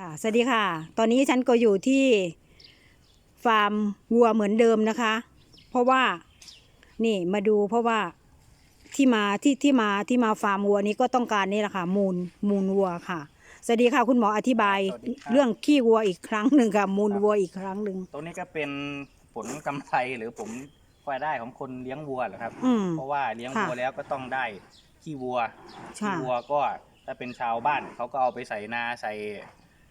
ค่ะ สวัสดีค่ะ ตอนนี้ฉันก็อยู่ที่ฟาร์มวัวเหมือนเดิมนะคะ เพราะว่านี่มาดูเพราะว่าที่มาที่ที่มาที่มาฟาร์มวัวนี้ก็ต้องการนี่แหละค่ะ มูลมูลวัวค่ะ สวัสดีค่ะ คุณหมออธิบายสวัสดีครับ เรื่องขี้วัวอีกครั้งหนึ่งค่ะ มูลวัวอีกครั้งหนึ่ง ตรงนี้ก็เป็นผลกำไรหรือผมรายได้ของคนเลี้ยงวัวเหรอครับ อืม เพราะว่าเลี้ยงค่ะวัวแล้วก็ต้องได้ขี้วัวค่ะ ขี้วัวก็ถ้าเป็นชาวบ้านเขาก็เอาไปใส่นาใส่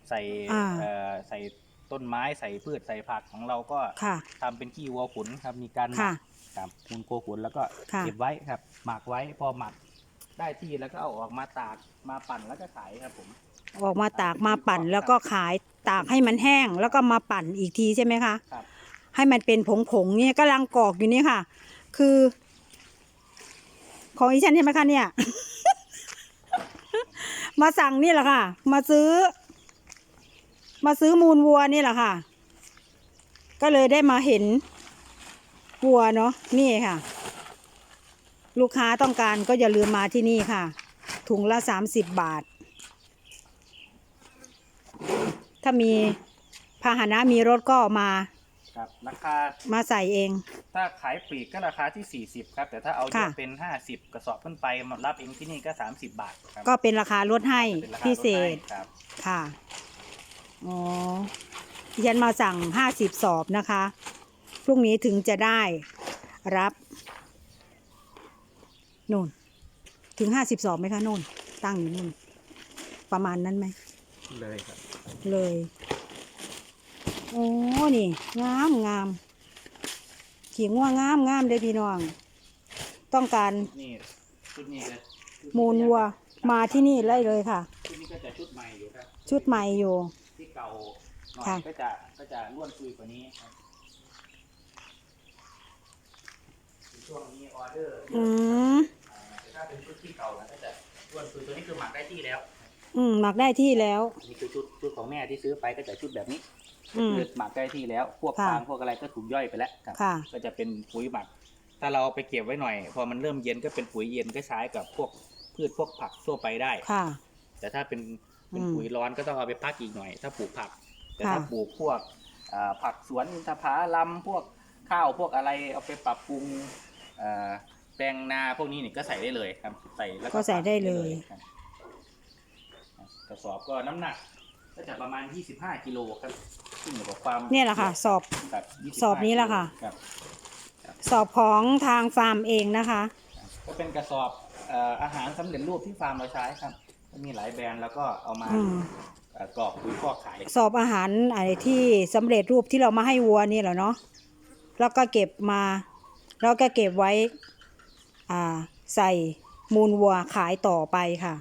ใส่อ่า เอ่อใส่ต้นไม้ใส่พืชใส่ผักของเราก็ค่ะ ทำเป็นขี้วัวขุนครับมีการหมัค่ะ กครับมูลโคขุนแล้วก็ค่ะ เก็บไว้ครับหมักไว้พอหมักได้ที่แล้วก็เอาออกมาตากมาปั่นแล้วก็ขายครับผม ออกมาตากมาปั่นแล้วก็ขายตากให้มันแห้ง แล้วก็มาปั่นอีกทีใช่ไหมคะครับ ให้มันเป็นผงผงๆเนี่ยกำลังกรอกอยู่นี่ค่ะ คือ ของอีฉันใช่ไหมคะเนี่ย มาสั่งนี่แหละค่ะ มาซื้อ มาซื้อมูลวัวนี่แหละค่ะ ก็เลยได้มาเห็นวัวเนาะนี่ค่ะ ลูกค้าต้องการก็อย่าลืมมาที่นี่ค่ะ ถุงละสามสิบบาท ถ้ามีพาหนะมีรถก็มาครับ ราคา มาใส่เอง ถ้าขายปลีกก็ราคาที่ 40 ครับ แต่ถ้าเอาเยค่ะอะเป็น 50 กระสอบขึ้นไปมารับเองที่นี่ก็ 30 บาทครับก็เป็นราคาลดให้เป็นราคาพิเศลดษให้ครับ ค่ะ อ๋อดิฉันมาสั่งห้าสิบสอบนะคะ พรุ่งนี้ถึงจะได้รับนู่น ถึงห้าสิบสอบไหมคะนู่น ตั้งอยู่นู่น ประมาณนั้นไหม เลยครับ เลย โอ้นี่ งามงามขีง่วงามงามเด้อพี่น้อง ต้องการนี่ชุดนี้เลยมูลวัวมาที่นี่ได้เลยค่ะ ชุดนี้ก็จะชุดใหม่อยู่ครับ ชุดใหม่อยู่ที่ เก่าหน่อยค่ะ ก็จะก็จะร่วนซุยกว่านี้ครับช่วงนี้ออเดอร์อืมอ่าแต่ถ้าเป็นชุดที่เก่านะก็จะร่วนซุยตัวนี้คือหมักได้ที่แล้วอืมหมักได้ที่แล้ว นี่คือชุดชุดของแม่ที่ซื้อไปก็จะชุดแบบนี้อืม คือหมักได้ที่แล้ว พวกค่ะ ฟางพวกอะไรก็ถูกย่อยไปแล้วครับ ค่ะ ก็จะเป็นปุ๋ยหมัก ถ้าเราเอาไปเก็บไว้หน่อย พอมันเริ่มเย็นก็เป็นปุ๋ยเย็นก็ใช้กับพวกพืชพวกผักทั่วไปได้ ค่ะ แต่ถ้าเป็น เป็นอืมปุ๋ยร้อนก็ต้องเอาไปพักอีกหน่อย ถ้าปลูกผัก แต่ค่ะถ้าปลูกพวกอ่าผักสวนอินทผลัมพวกข้าวพวกอะไรเอาไปปรับปรุงอ่าแปลงนาพวกนี้นี่ก็ใส่ได้เลยครับ ใส่แล้วก็ใส่ได้เลยครับกระสอบก็น้ำหนัก ก็จะประมาณ 25กิโลครับขึ้นอยู่กับความเนี่ยแหละค่ะ สอบครับ25สอบนี้แหละค่ะครับสอบของทางฟาร์มเองนะคะ ก็เป็นกระสอบเอ่ออาหารสำเร็จรูปที่ฟาร์มเราใช้ครับก็ มีหลายแบรนด์แล้วก็เอามาอืมเอ่อกรอกปุ๋ยคอกขายสอบอาหารอะไรที่สำเร็จรูปที่เรามาให้วัวนี่แหละเนาะแล้วก็เก็บมาแล้วก็เก็บไว้อ่าใส่มูลวัวขายต่อไปค่ะ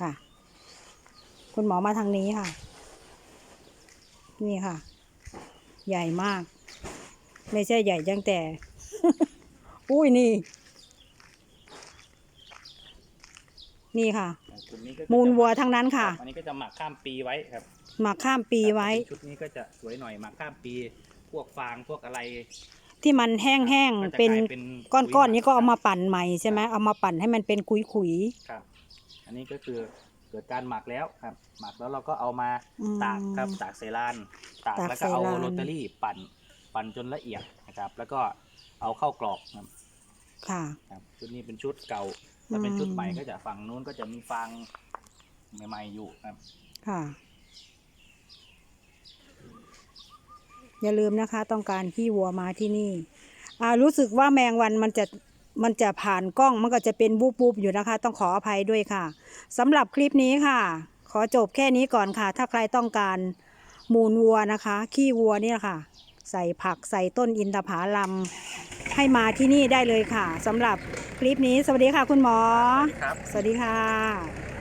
ค่ะ คุณหมอมาทางนี้ค่ะ นี่ค่ะ ใหญ่มาก ไม่ใช่ใหญ่จังแต่ อุ้ยนี่ นี่ค่ะชุดนี้ก็จะมูลวัวทั้งนั้นค่ะ อันนี้ก็จะหมักข้ามปีไว้ครับหมักข้ามปีไว้ชุดนี้ก็จะสวยหน่อยหมักข้ามปี พวกฟางพวกอะไรที่มันแห้งก็จะๆเป็นกลายเป็นก้อนๆปุ๋ยหนี้ก็เอามาปั่นใหม่ใช่ไหมเอามาปั่นให้มันเป็นขุยครับ อันนี้ก็คือเกิดการหมักแล้วครับ หมักแล้วเราก็เอามาอืม ตากครับตากเซรานตากตากแล้วก็เอาเซรานโรตารี่ปั่นปั่นจนละเอียดนะครับ แล้วก็เอาเข้ากรอกครับๆค่ะ ครับชุดนี้เป็นชุดเก่า ถ้าเป็นชุดใหม่ก็จะฝั่งนู้นก็จะมีฟางใหม่ๆอยู่ครับค่ะ อย่าลืมนะคะ ต้องการขี้วัวมาที่นี่ อ่ารู้สึกว่าแมงวันมันจะมันจะผ่านกล้องมันก็จะเป็นบูบบูบอยู่นะคะ ต้องขออภัยด้วยค่ะสำหรับคลิปนี้ค่ะ ขอจบแค่นี้ก่อนค่ะ ถ้าใครต้องการมูลวัวนะคะ ขี้วัวเนี่ยค่ะ ใส่ผักใส่ต้นอินทผลัมให้มาที่นี่ได้เลยค่ะสำหรับ คลิปนี้สวัสดีค่ะคุณหมอครับ สวัสดีค่ะ